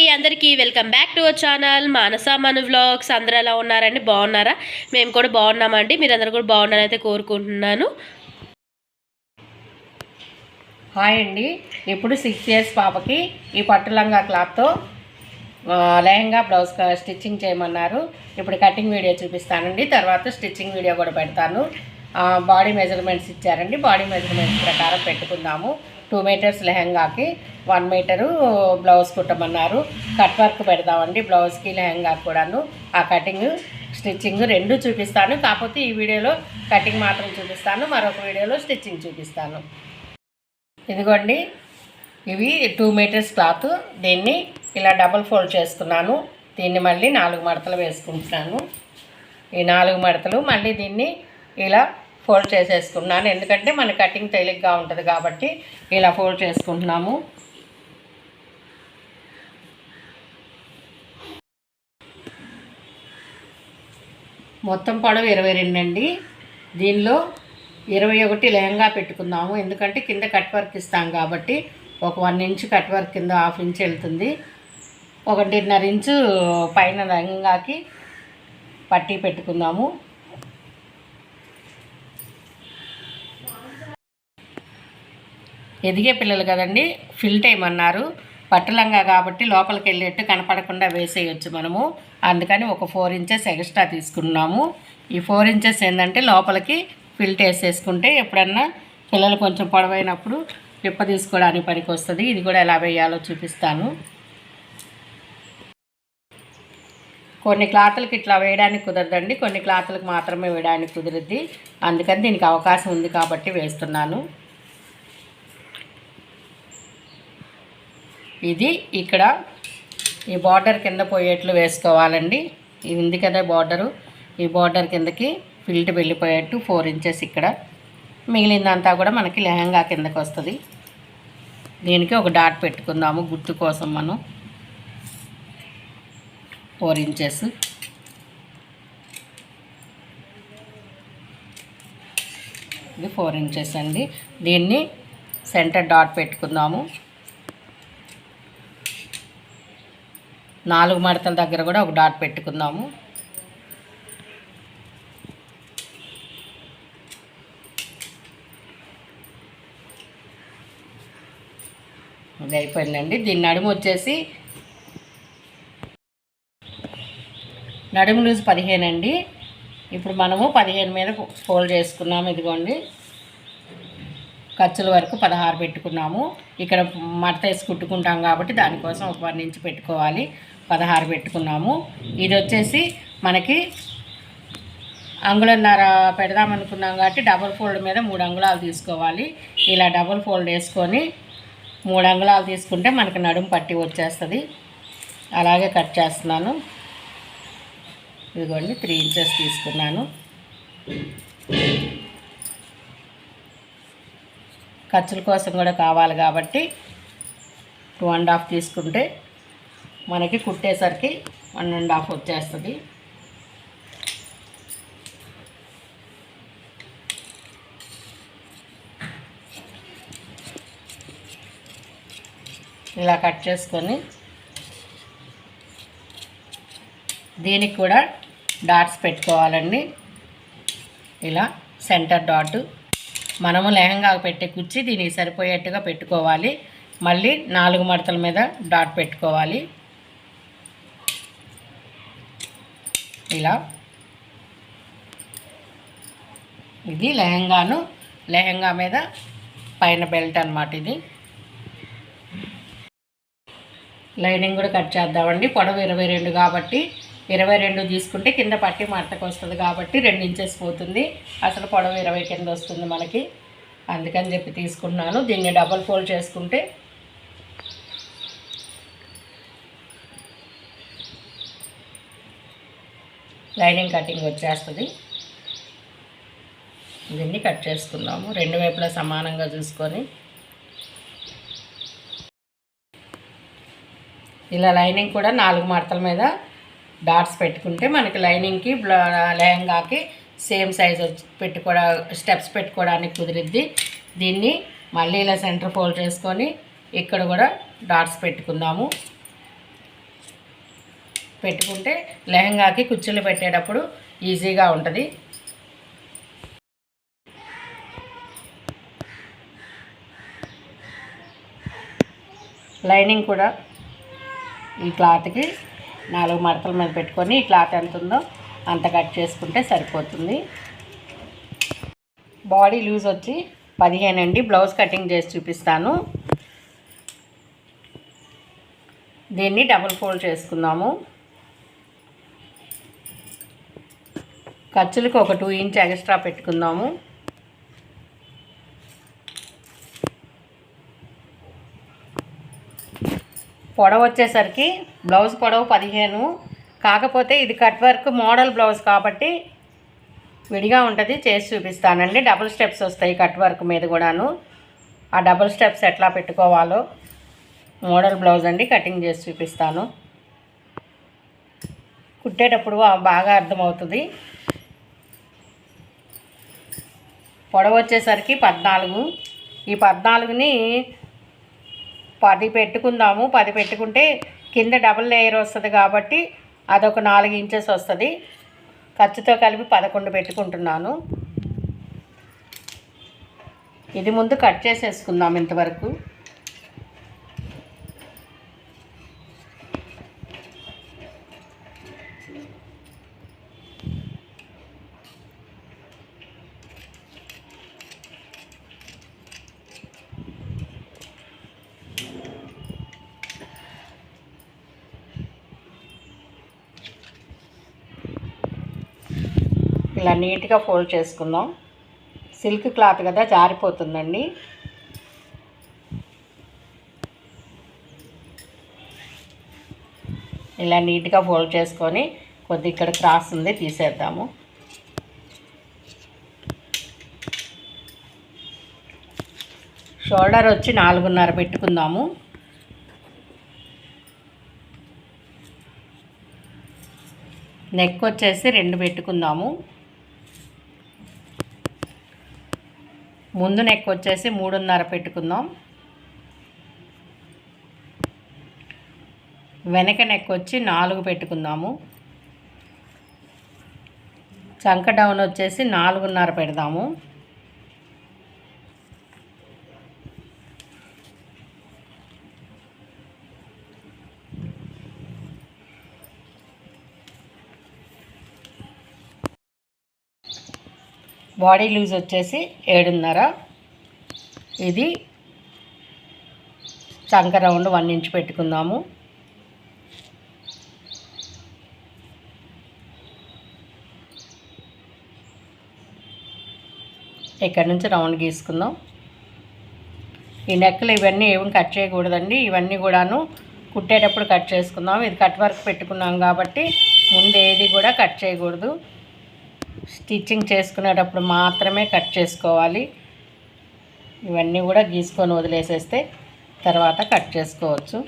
అండి అందరికీ welcome back to our channel Manasa Manu vlogs. అందరూ ఎలా ఉన్నారండి? బాగున్నారా? మేము కూడా బాగున్నామండి. మీరందరూ కూడా బాగున్నారని అయితే కోరుకుంటున్నాను. హాయ్ అండి. ఇప్పుడు సిక్స్ ఇయర్స్ పాపకి ఈ పట్టు లంగా క్లాత్తో లెహంగా బ్లౌజ్ స్టిచ్చింగ్ చేయమన్నారు. ఇప్పుడు కటింగ్ వీడియో చూపిస్తానండి. తర్వాత స్టిచ్చింగ్ వీడియో కూడా పెడతాను. బాడీ మెజర్మెంట్స్ ఇచ్చారండి. బాడీ మెజర్మెంట్స్ ప్రకారం పెట్టుకుందాము. టూ మీటర్స్ లెహంగాకి వన్ మీటరు బ్లౌజ్ కుట్టమన్నారు. కట్ వర్క్ పెడదామండి బ్లౌజ్కి లెహంగాకి కూడాను. ఆ కటింగ్ స్టిచ్చింగ్ రెండు చూపిస్తాను. కాకపోతే ఈ వీడియోలో కటింగ్ మాత్రం చూపిస్తాను. మరొక వీడియోలో స్టిచ్చింగ్ చూపిస్తాను. ఇదిగోండి ఇవి టూ మీటర్స్ క్లాత్. దీన్ని ఇలా డబల్ ఫోల్డ్ చేసుకున్నాను. దీన్ని మళ్ళీ నాలుగు మడతలు వేసుకుంటున్నాను. ఈ నాలుగు మడతలు మళ్ళీ దీన్ని ఇలా ఫోల్డ్ చేసేసుకున్నాను ఎందుకంటే మన కటింగ్ తేలిగ్గా ఉంటుంది కాబట్టి ఇలా ఫోల్డ్ చేసుకుంటున్నాము. మొత్తం పొడవు ఇరవై రెండు అండి. దీనిలో ఇరవై ఒకటి లెహంగా పెట్టుకుందాము. ఎందుకంటే కింద కట్ వర్క్ ఇస్తాం కాబట్టి ఒక వన్ ఇంచ్ కట్ వర్క్ కింద హాఫ్ ఇంచ్ వెళ్తుంది. ఒకటిన్నర ఇంచు పైన లెహంగాకి పట్టీ పెట్టుకుందాము. ఎదిగే పిల్లలు కదండి ఫిల్ టైం అన్నారు. పట్టలంగా కాబట్టి లోపలికి వెళ్ళేట్టు కనపడకుండా వేసేయచ్చు మనము. అందుకని ఒక ఫోర్ ఇంచెస్ ఎక్స్ట్రా తీసుకున్నాము. ఈ ఫోర్ ఇంచెస్ ఏంటంటే లోపలికి ఫిల్ట్ వేసేసుకుంటే ఎప్పుడన్నా పిల్లలు కొంచెం పొడవైనప్పుడు పిప్ప తీసుకోవడానికి పనికి వస్తుంది ఇది కూడా ఎలా వేయాలో చూపిస్తాను. కొన్ని క్లాతులకి ఇట్లా వేయడానికి కుదరదండి. కొన్ని క్లాతులకు మాత్రమే వేయడానికి కుదురుద్ది. అందుకని దీనికి అవకాశం ఉంది కాబట్టి వేస్తున్నాను. ఇది ఇక్కడ ఈ బార్డర్ కింద పోయేట్లు వేసుకోవాలండి. ఇది ఉంది కదా బార్డరు. ఈ బార్డర్ కిందకి ఫిల్ట్ వెళ్ళిపోయేట్టు ఫోర్ ఇంచెస్ ఇక్కడ. మిగిలిందంతా కూడా మనకి లెహంగా కిందకి వస్తుంది. దీనికి ఒక డాట్ పెట్టుకుందాము గుర్తు కోసం మనం. Four inches. ఇది ఫోర్ ఇంచెస్ అండి. దీన్ని సెంటర్ డాట్ పెట్టుకుందాము. నాలుగు మడతల దగ్గర కూడా ఒక డాట్ పెట్టుకుందాము. ఇది అయిపోయిందండి. దీని నడుము వచ్చేసి నడుము లూజ్ పదిహేను అండి. ఇప్పుడు మనము పదిహేను మీద ఫోల్డ్ చేసుకున్నాము ఇదిగోండి. ఖర్చుల వరకు పదహారు పెట్టుకున్నాము. ఇక్కడ మడత వేసి కుట్టుకుంటాం కాబట్టి దానికోసం ఒక వన్ ఇంచ్ పెట్టుకోవాలి. పదహారు పెట్టుకున్నాము. ఇది వచ్చేసి మనకి అంగుళన్నర పెడదాం అనుకున్నాం కాబట్టి డబుల్ ఫోల్డ్ మీద మూడు అంగుళాలు తీసుకోవాలి. ఇలా డబుల్ ఫోల్డ్ వేసుకొని మూడు అంగుళాలు తీసుకుంటే మనకి నడుము పట్టి వచ్చేస్తుంది. అలాగే కట్ చేస్తున్నాను. ఇదిగోండి త్రీ ఇంచెస్ తీసుకున్నాను. ఖర్చుల కోసం కూడా కావాలి కాబట్టి టూ అండ్ హాఫ్ తీసుకుంటే మనకి కుట్టేసరికి వన్ అండ్ హాఫ్ వచ్చేస్తుంది. ఇలా కట్ చేసుకొని దీనికి కూడా డాట్స్ పెట్టుకోవాలండి. ఇలా సెంటర్ డాట్ మనము లెహంగా పెట్టే కుర్చీ దీనికి సరిపోయేట్టుగా పెట్టుకోవాలి. మళ్ళీ నాలుగు మడతల మీద డాట్ పెట్టుకోవాలి. ఇలా. ఇది లెహంగాను లెహంగా మీద పైన బెల్ట్ అనమాట ఇది. లైనింగ్ కూడా కట్ చేద్దామండి. పొడవు ఇరవై రెండు కాబట్టి ఇరవై రెండు తీసుకుంటే కింద పట్టి మడతకు వస్తుంది కాబట్టి రెండు ఇంచెస్ పోతుంది. అసలు పొడవు ఇరవై కింద వస్తుంది మనకి. అందుకని చెప్పి తీసుకున్నాను. దీన్ని డబల్ ఫోల్డ్ చేసుకుంటే లైనింగ్ కటింగ్ వచ్చేస్తుంది. దీన్ని కట్ చేసుకుందాము రెండు వైపులా సమానంగా చూసుకొని. ఇలా లైనింగ్ కూడా నాలుగు మడతల మీద డాట్స్ పెట్టుకుంటే మనకి లైనింగ్కి బ్ల- లెహంగాకి సేమ్ సైజ్ వచ్చి పెట్టుకోవడా స్టెప్స్ పెట్టుకోవడానికి కుదిరిద్ది. దీన్ని మళ్ళీ ఇలా సెంటర్ ఫోల్డ్ చేసుకొని ఇక్కడ కూడా డాట్స్ పెట్టుకుందాము. పెట్టుకుంటే లెహంగాకి కుచ్చులు పెట్టేటప్పుడు ఈజీగా ఉంటుంది. లైనింగ్ కూడా ఈ క్లాత్కి నాలుగు మడతల మీద పెట్టుకొని క్లాత్ ఎంత ఉందో అంత కట్ చేసుకుంటే సరిపోతుంది. బాడీ లూజ్ వచ్చి పదిహేను అండి. బ్లౌజ్ కటింగ్ చేసి చూపిస్తాను. దీన్ని డబుల్ ఫోల్డ్ చేసుకుందాము. ఖర్చులకు ఒక టూ ఇంచ్ ఎక్స్ట్రా పెట్టుకుందాము. పొడవు వచ్చేసరికి బ్లౌజ్ పొడవు పదిహేను. కాకపోతే ఇది కట్ వర్క్ మోడల్ బ్లౌజ్ కాబట్టి విడిగా ఉంటుంది. చేసి చూపిస్తానండి. డబుల్ స్టెప్స్ వస్తాయి కట్ వర్క్ మీద కూడాను. ఆ డబుల్ స్టెప్స్ ఎట్లా పెట్టుకోవాలో మోడల్ బ్లౌజ్ అండి. కటింగ్ చేసి చూపిస్తాను. కుట్టేటప్పుడు బాగా అర్థమవుతుంది. పొడవు వచ్చేసరికి పద్నాలుగు. ఈ పద్నాలుగుని పది పెట్టుకుందాము. పది పెట్టుకుంటే కింద డబుల్ లేయర్ వస్తుంది కాబట్టి అదొక నాలుగు ఇంచెస్ వస్తుంది. ఖర్చుతో కలిపి పదకొండు పెట్టుకుంటున్నాను. ఇది ముందు కట్ చేసేసుకుందాం ఇంతవరకు. ఇలా నీట్గా ఫోల్డ్ చేసుకుందాం. సిల్క్ క్లాత్ కదా జారిపోతుందండి. ఇలా నీట్గా ఫోల్డ్ చేసుకొని కొద్ది ఇక్కడ క్రాస్ ఉంది తీసేద్దాము. షోల్డర్ వచ్చి నాలుగున్నర పెట్టుకుందాము. నెక్ వచ్చేసి రెండు పెట్టుకుందాము. ముందు నెక్ వచ్చేసి మూడున్నర పెట్టుకుందాం. వెనక నెక్ వచ్చి నాలుగు పెట్టుకుందాము. చంక డౌన్ వచ్చేసి నాలుగున్నర పెడదాము. బాడీ లూజ్ వచ్చేసి ఏడున్నర. ఇది చంక రౌండ్ వన్ ఇంచ్ పెట్టుకుందాము. ఇక్కడ నుంచి రౌండ్ గీసుకుందాం. ఈ నెక్కలు ఇవన్నీ ఏమి కట్ చేయకూడదండి. ఇవన్నీ కూడాను కుట్టేటప్పుడు కట్ చేసుకుందాం. ఇది కట్ వర్క్ పెట్టుకున్నాం కాబట్టి ముందు ఏది కూడా కట్ చేయకూడదు. స్టిచ్చింగ్ చేసుకునేటప్పుడు మాత్రమే కట్ చేసుకోవాలి. ఇవన్నీ కూడా గీసుకొని వదిలేసేస్తే తర్వాత కట్ చేసుకోవచ్చు.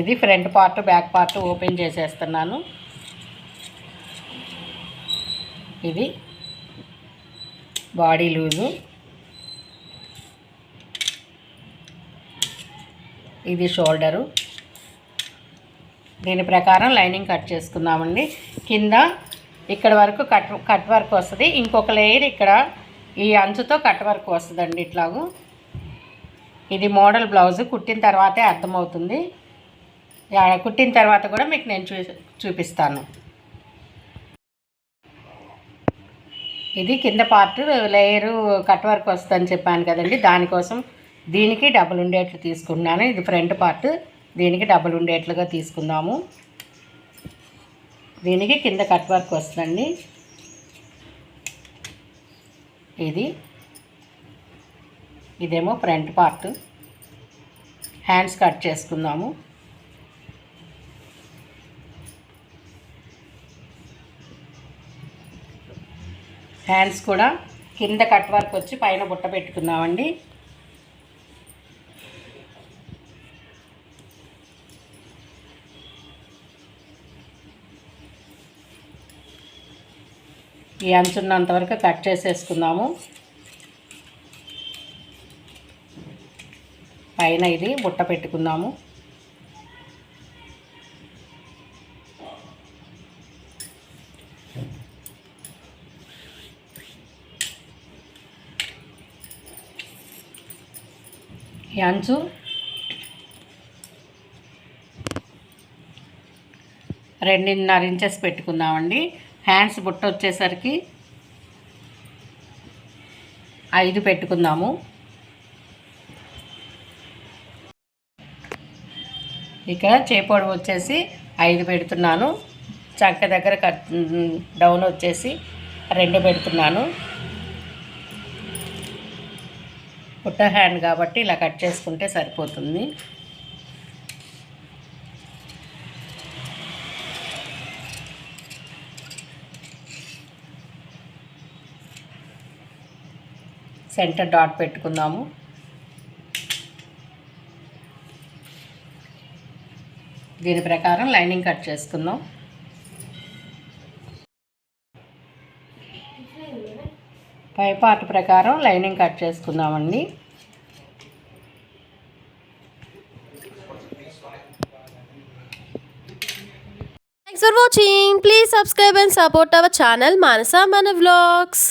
ఇది front part back part open చేసేస్తున్నాను. ఇది బాడీ లూజు. ఇది షోల్డరు. దీని ప్రకారం లైనింగ్ కట్ చేసుకుందామండి కింద ఇక్కడ వరకు కట్ కట్ వర్క్ వస్తుంది. ఇంకొక లేయర్ ఇక్కడ ఈ అంచుతో కట్ వర్క్ వస్తుందండి ఇట్లాగు. ఇది మోడల్ బ్లౌజ్. కుట్టిన తర్వాతే అర్థమవుతుంది. కుట్టిన తర్వాత కూడా మీకు నేను చూ చూపిస్తాను. ఇది కింద పార్ట్ లేయరు కట్ వర్క్ వస్తుందని చెప్పాను కదండి. దానికోసం దీనికి డబుల్ ఉండేట్లు తీసుకున్నాను ఇది ఫ్రంట్ పార్ట్ దీనికి డబుల్ ఉండేట్లుగా తీసుకుందాము. దీనికి కింద కట్ వర్క్ వస్తుందండి. ఇది. ఇదేమో ఫ్రంట్ పార్ట్. హ్యాండ్స్ కట్ చేసుకుందాము. హ్యాండ్స్ కూడా కింద కట్ వర్క్ వచ్చి పైన బుట్ట పెట్టుకుందామండి. ఈ అంచున్నంత వరకు కట్ చేసేసుకుందాము. పైన ఇది బుట్ట పెట్టుకుందాము. అంచు రెండున్నర ఇంచెస్ పెట్టుకుందామండి. హ్యాండ్స్ బుట్ట వచ్చేసరికి ఐదు పెట్టుకుందాము. ఇక్కడ చేపొడి వచ్చేసి ఐదు పెడుతున్నాను. చంక దగ్గర కట్ డౌన్ వచ్చేసి రెండు పెడుతున్నాను. పుట్ట హ్యాండ్ కాబట్టి ఇలా కట్ చేసుకుంటే సరిపోతుంది. సెంటర్ డాట్ పెట్టుకుందాము. దీని ప్రకారం లైనింగ్ కట్ చేసుకుందాం. పై పార్ట్ ప్రకారం లైనింగ్ కట్ చేసుకుందామండి. Thanks for watching please subscribe and support our channel Manasa Manu vlogs